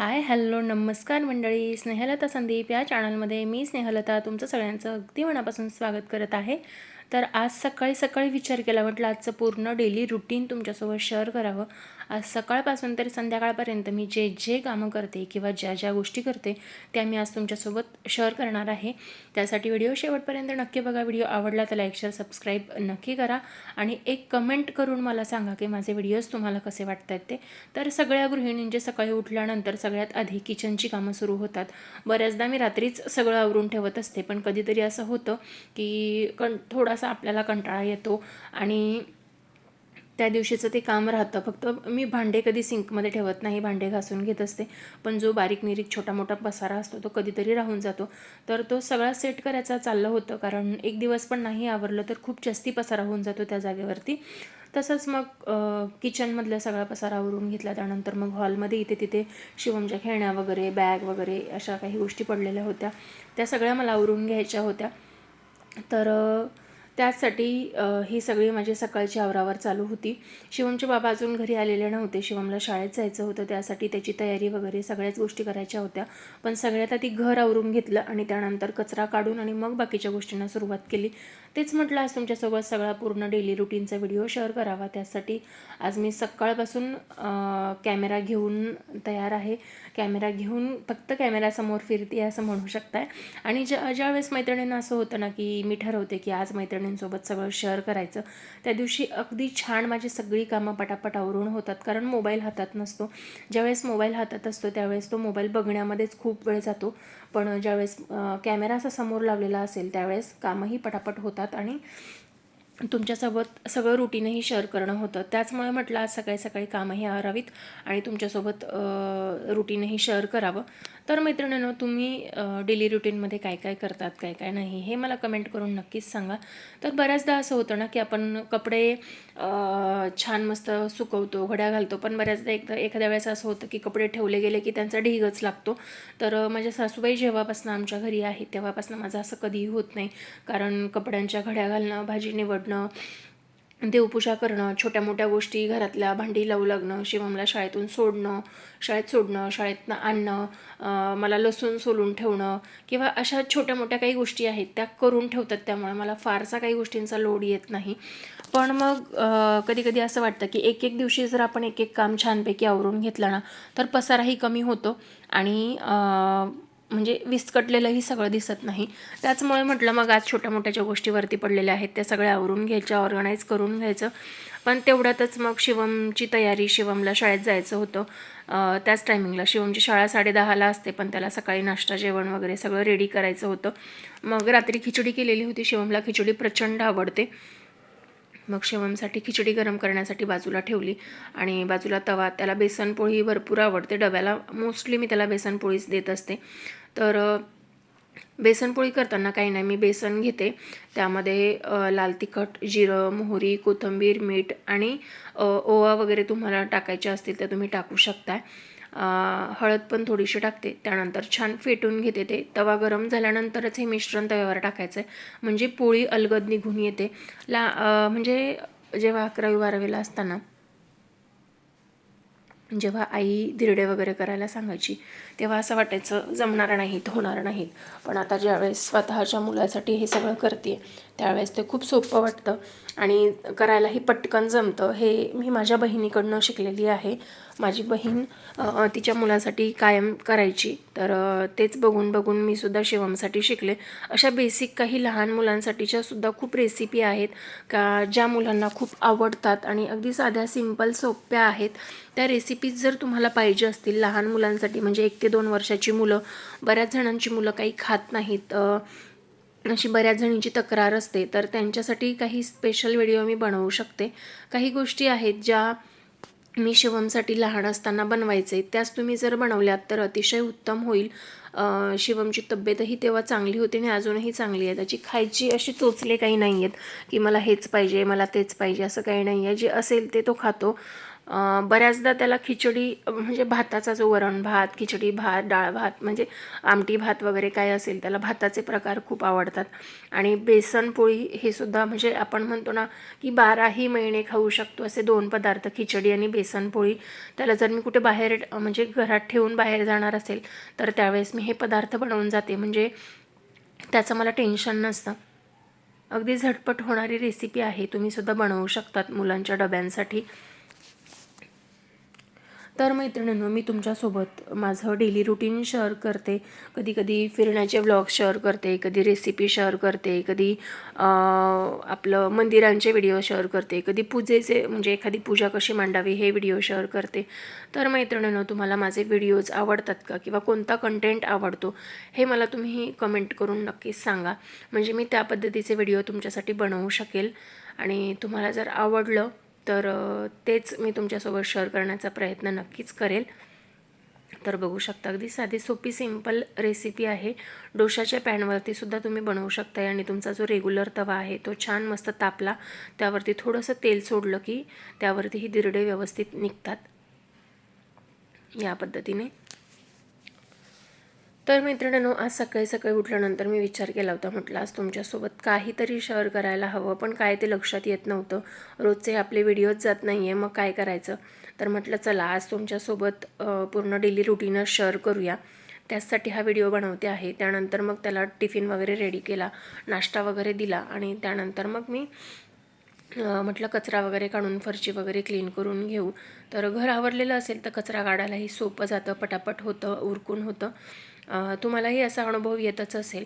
Hi hello नमस्कार मंडळी. स्नेहलता संदीप या चॅनलमध्ये मी स्नेहलता तुमचं सगळ्यांचं अगदी मनापासून स्वागत करत आहे. तर आज सकाळी सकाळी विचार केला म्हटलं आजचं पूर्ण डेली रुटीन तुमच्यासोबत शेअर करावं. आज सकाळपासून तर संध्याकाळपर्यंत मी जे जे कामं करते किंवा ज्या ज्या गोष्टी करते त्या मी आज तुमच्यासोबत शेअर करणार आहे. त्यासाठी व्हिडिओ शेवटपर्यंत नक्की बघा. व्हिडिओ आवडला तर लाईक शेअर सबस्क्राईब नक्की करा. आणि एक कमेंट करून मला सांगा की माझे व्हिडिओज तुम्हाला कसे वाटत आहेत ते. तर सगळ्या गृहिणींचे सकाळी उठल्यानंतर सगळ्यात आधी किचनची कामं सुरू होतात. बऱ्याचदा मी रात्रीच सगळं आवरून ठेवत असते पण कधीतरी असं होतं की कं थोडासा आपल्याला कंटाळा येतो. आणि त्या दिवशीचं ते काम राहतं. फक्त मी भांडे कधी सिंकमध्ये ठेवत नाही भांडे घासून घेत असते. पण जो बारीक निरीक छोटा मोठा पसारा असतो तो कधीतरी राहून जातो. तर तो सगळा सेट करायचा चाललं होतं. कारण एक दिवस पण नाही आवरलं तर खूप जास्ती पसारा होऊन जातो त्या जागेवरती. तसंच मग किचनमधला सगळा पसारा आवरून घेतला. त्यानंतर मग हॉलमध्ये इथे तिथे शिवमच्या खेळण्या वगैरे बॅग वगैरे अशा काही गोष्टी पडलेल्या होत्या. त्या सगळ्या मला आवरून घ्यायच्या होत्या. तर त्याचसाठी ही सगळी माझी सकाळची आवरावर चालू होती. शिवमचे बाबा अजून घरी आलेले नव्हते. शिवमला शाळेत जायचं होतं. त्यासाठी त्याची तयारी वगैरे सगळ्याच गोष्टी करायच्या होत्या. पण सगळ्यात आधी घर आवरून घेतलं आणि त्यानंतर कचरा काढून आणि मग बाकीच्या गोष्टींना सुरुवात केली. तेच म्हटलं आज तुमच्यासोबत सगळा पूर्ण डेली रुटीनचा व्हिडिओ शेअर करावा. त्यासाठी आज मी सकाळपासून कॅमेरा घेऊन तयार आहे. कॅमेरा घेऊन फक्त कॅमेऱ्यासमोर फिरते असं म्हणू शकताय. आणि ज्या ज्यावेळेस मैत्रिणींना असं होतं ना की मी ठरवते की आज मैत्रिणी मैत्रिणींसोबत सगळं शेअर करायचं. त्या दिवशी अगदी छान माझी सगळी कामं पटापट आवरून होतात. कारण मोबाईल हातात नसतो. ज्यावेळेस मोबाईल हातात असतो त्यावेळेस तो मोबाईल बघण्यामध्येच खूप वेळ जातो. पण ज्यावेळेस कॅमेरा असा समोर लावलेला असेल त्यावेळेस कामंही पटापट होतात आणि तुमच्यासोबत सगळं रुटीनही शेअर करणं होतं. त्याचमुळे म्हटलं आज सकाळी सकाळी कामंही आवरावीत आणि तुमच्यासोबत रुटीनही शेअर करावं. तर मैत्रिणींनो तुम्ही डेली रुटीनमध्ये काय काय करतात काय काय नाही हे मला कमेंट करून नक्कीच सांगा. तर बऱ्याचदा असं होतं ना की आपण कपडे छान मस्त सुकवतो घड्या घालतो पण बऱ्याचदा एकदा एखाद्या वेळेस असं होतं की कपडे ठेवले गेले की त्यांचा ढिगच लागतो. तर माझ्या सासूबाई जेव्हापासून आमच्या घरी आहे तेव्हापासून माझं असं कधीही होत नाही. कारण कपड्यांच्या घड्या घालणं भाजी निवडणं देवपूजा करणं छोट्या मोठ्या गोष्टी घरातल्या भांडी लावू लागणं शिवमला शाळेतून सोडणं शाळेत सोडणं शाळेतनं आणणं मला लसूण सोलून ठेवणं किंवा अशा छोट्या मोठ्या काही गोष्टी आहेत त्या करून ठेवतात त्यामुळे मला फारसा काही गोष्टींचा लोड येत नाही. पण मग कधी कधी असं वाटतं की एक एक दिवशी जर आपण एक एक काम छानपैकी आवरून घेतलं ना तर पसाराही कमी होतो आणि म्हणजे विस्कटलेलंही सगळं दिसत नाही. त्याचमुळे म्हटलं मग आज छोट्या मोठ्या ज्या गोष्टीवरती पडलेल्या आहेत त्या सगळ्या आवरून घ्यायच्या ऑर्गनाईज करून घ्यायचं. पण तेवढ्यातच मग शिवमची तयारी शिवमला शाळेत जायचं होतं. त्याच टायमिंगला शिवमची शाळा साडेदहाला असते पण त्याला सकाळी नाश्ता जेवण वगैरे सगळं रेडी करायचं होतं. मग रात्री खिचडी केलेली होती शिवमला खिचडी प्रचंड आवडते. मग शिवमसाठी खिचडी गरम करण्यासाठी बाजूला ठेवली आणि बाजूला तवा त्याला बेसनपोळी भरपूर आवडते. डब्याला मोस्टली मी त्याला बेसनपोळीच देत असते. तर बेसनपोळी करताना काही नाही मी बेसन घेते. त्यामध्ये लाल तिखट जिरं मोहरी कोथिंबीर मीठ आणि ओवा वगैरे तुम्हाला टाकायचे असतील तर तुम्ही टाकू शकताय. हळद पण थोडीशी टाकते. त्यानंतर छान फेटून घेते ते. तवा गरम झाल्यानंतरच हे मिश्रण तव्यावर टाकायचं आहे म्हणजे पोळी अलगद निघून येते. ला म्हणजे जेव्हा अकरावी बारावीला असताना जेव्हा आई दिरडे वगैरे करायला सांगायची तेव्हा असं वाटायचं जमणार नाहीत होणार नाहीत. पण आता ज्यावेळेस स्वतःच्या मुलासाठी हे सगळं करते त्यावेळेस ते खूप सोपं वाटतं. आणि करायलाही पटकन जमतं. हे मी माझ्या बहिणीकडनं शिकलेली आहे. माझी बहीण तिच्या मुलासाठी कायम करायची. तर तेच बघून बघून मी सुद्धा शिवमसाठी शिकले. अशा बेसिक काही लहान मुलांसाठीच्या सुद्धा खूप रेसिपी आहेत का ज्या मुलांना खूप आवडतात आणि अगदी साध्या सिंपल सोप्या आहेत त्या रेसिपी रेसिपीज जर तुम्हाला पाहिजे असतील लहान मुलांसाठी म्हणजे एक ते दोन वर्षाची मुलं बऱ्याच जणांची मुलं काही खात नाहीत अशी बऱ्याच जणींची तक्रार असते तर त्यांच्यासाठी काही स्पेशल व्हिडिओ मी बनवू शकते. काही गोष्टी आहेत ज्या मी शिवमसाठी लहान असताना बनवायचे. त्याच तुम्ही जर बनवल्यात तर अतिशय उत्तम होईल. शिवमची तब्येतही तेव्हा चांगली होती आणि अजूनही चांगली आहे. त्याची खायची अशी चोचले काही नाही आहेत की मला हेच पाहिजे मला तेच पाहिजे असं काही नाही आहे जे असेल ते तो खातो. बऱ्याचदा त्याला खिचडी म्हणजे भाताचा जो वरण भात खिचडी भात डाळ भात म्हणजे आमटी भात वगैरे काय असेल त्याला भाताचे प्रकार खूप आवडतात. आणि बेसनपोळी हे सुद्धा म्हणजे आपण म्हणतो ना की बाराही महिने खाऊ शकतो असे दोन पदार्थ खिचडी आणि बेसनपोळी त्याला जर मी कुठे बाहेर म्हणजे घरात ठेवून बाहेर जाणार असेल तर त्यावेळेस मी हे पदार्थ बनवून जाते. म्हणजे त्याचं मला टेन्शन नसतं. अगदी झटपट होणारी रेसिपी आहे तुम्ही सुद्धा बनवू शकतात मुलांच्या डब्यांसाठी. तर मैत्रिणींनो मी तुमच्यासोबत माझं डेली रुटीन शेअर करते. कधी कधी फिरण्याचे व्लॉग शेअर करते कधी रेसिपी शेअर करते कधी आपलं मंदिरांचे व्हिडिओ शेअर करते कधी पूजेचे म्हणजे एखादी पूजा कशी मांडावी हे व्हिडिओ शेअर करते. तर मैत्रिणींनो तुम्हाला माझे व्हिडिओज आवडतात का? किंवा कोणता कंटेंट आवडतो? हे मला तुम्ही कमेंट करून नक्कीच सांगा. म्हणजे मी त्या पद्धतीचे व्हिडिओ तुमच्यासाठी बनवू शकेल. आणि तुम्हाला जर आवडलं तर तेच मी तुमच्यासोबत शेअर करण्याचा प्रयत्न नक्कीच करेल. तर बघू शकता अगदी साधी सोपी सिंपल रेसिपी आहे. डोशाच्या पॅनवरती सुद्धा तुम्ही बनवू शकताय आणि तुमचा जो रेग्युलर तवा आहे तो छान मस्त तापला. त्यावरती थोडंसं तेल सोडलं की त्यावरती ही दिरडे व्यवस्थित निघतात. या पद्धतीने. तर मैत्रिणींनो आज सकाळी सकाळी उठल्यानंतर मी विचार केला होता म्हटलं आज तुमच्यासोबत काहीतरी शेअर करायला हवं पण काय ते लक्षात येत नव्हतं. रोजचे आपले व्हिडिओज जात नाही आहे मग काय करायचं? तर म्हटलं चला आज तुमच्यासोबत पूर्ण डेली रुटीनच शेअर करूया. त्याचसाठी हा व्हिडिओ बनवते आहे. त्यानंतर मग त्याला टिफिन वगैरे रेडी केला नाश्ता वगैरे दिला आणि त्यानंतर मग मी म्हटलं कचरा वगैरे काढून फरची वगैरे क्लीन करून घेऊ. तर घर आवरलेलं असेल तर कचरा काढायलाही सोपं जातं पटापट होतं उरकून होतं. तुम्हालाही असा अनुभव येतच असेल.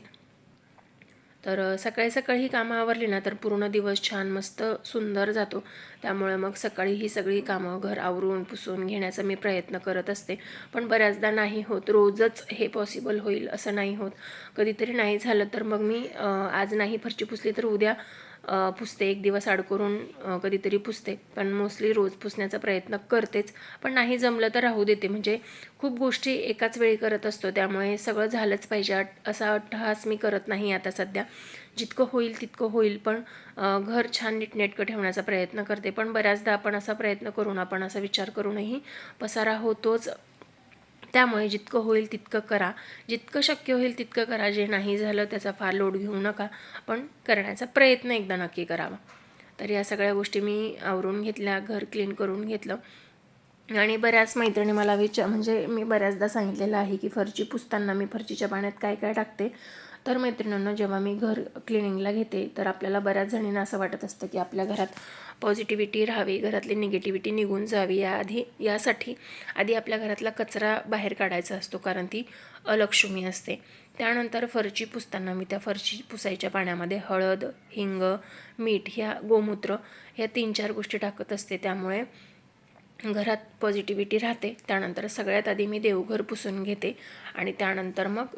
तर सकाळी सकाळी ही कामं आवरली ना तर पूर्ण दिवस छान मस्त सुंदर जातो. त्यामुळे मग सकाळी ही सगळी कामं घर आवरून पुसून घेण्याचा मी प्रयत्न करत असते. पण बऱ्याचदा नाही होत. रोजच हे पॉसिबल होईल असं नाही होत. कधीतरी नाही झालं तर मग मी आज नाही फरची पुसली तर उद्या पुसते एक दिवस आड करून कधीतरी पुसते. पण मोस्टली रोज पुसण्याचा प्रयत्न करतेच. पण नाही जमलं तर राहू देते. म्हणजे खूप गोष्टी एकाच वेळी करत असतो. त्यामुळे सगळं झालंच पाहिजे. अट- असा अट्टहास मी करत नाही आता सध्या. जितकं होईल तितकं होईल. पण घर छान नीटनेटकं ठेवण्याचा प्रयत्न करते. पण बऱ्याचदा आपण असा प्रयत्न करून आपण असा विचार करूनही पसारा होतोच. त्यामुळे जितकं होईल तितकं करा. जितकं शक्य होईल तितकं करा. जे नाही झालं त्याचा फार लोड घेऊ नका. पण करण्याचा प्रयत्न एकदा नक्की करावा. तर या सगळ्या गोष्टी मी आवरून घेतल्या घर क्लीन करून घेतलं. आणि बऱ्याच मैत्रिणी मला विचार म्हणजे मी बऱ्याचदा सांगितलेलं आहे की फरची पुसताना मी फरचीच्या पाण्यात काय काय टाकते. तर मैत्रिणींना जेव्हा मी घर क्लिनिंगला घेते तर आपल्याला बऱ्याच जणींना असं वाटत असतं की आपल्या घरात पॉझिटिव्हिटी राहावी घरातली निगेटिव्हिटी निघून जावी. याआधी यासाठी आधी आपल्या घरातला कचरा बाहेर काढायचा असतो कारण ती अलक्ष्मी असते. त्यानंतर फरची पुसताना मी त्या फरची पुसायच्या पाण्यामध्ये हळद हिंग मीठ ह्या गोमूत्र ह्या तीन चार गोष्टी टाकत असते. त्यामुळे घरात पॉझिटिव्हिटी राहते. त्यानंतर सगळ्यात आधी मी देवघर पुसून घेते आणि त्यानंतर मग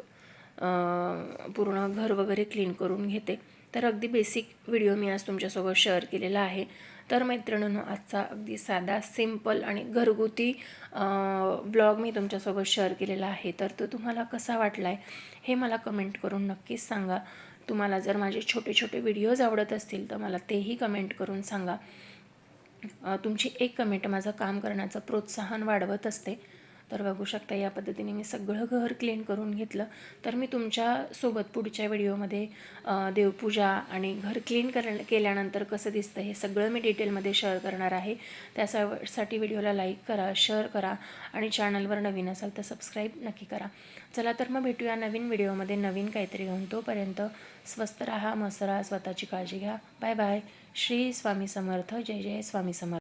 पूर्ण घर वगैरे क्लीन करून घेते. तर अगदी बेसिक व्हिडिओ मी आज तुमच्यासोबत शेअर केलेला आहे. तर मैत्रिणींनो आजचा अगदी साधा सिंपल आणि घरगुती ब्लॉग मी तुमच्यासोबत शेअर केलेला आहे. तर तो तुम्हाला कसा वाटला आहे हे मला कमेंट करून नक्कीच सांगा. तुम्हाला जर माझे छोटे छोटे व्हिडिओज आवडत असतील तर मला तेही कमेंट करून सांगा. तुमची एक कमेंट माझं काम करण्याचं प्रोत्साहन वाढवत असते. तर बघू शकता या पद्धतीने मी सगळं घर क्लीन करून घेतलं. तर मी तुमच्यासोबत पुढच्या व्हिडिओमध्ये देवपूजा आणि घर क्लीन कर केल्यानंतर कसं दिसतं हे सगळं मी डिटेलमध्ये शेअर करणार आहे. त्यासाठी व्हिडिओला लाईक करा शेअर करा आणि चॅनलवर नवीन असाल तर सबस्क्राईब नक्की करा. चला तर मग भेटूया नवीन व्हिडिओमध्ये. नवीन काहीतरी घेऊन तोपर्यंत स्वस्त राहा मस्त राहा स्वतःची काळजी घ्या. Bye bye Shri Swami Samarth. जय जय स्वामी समर्थ.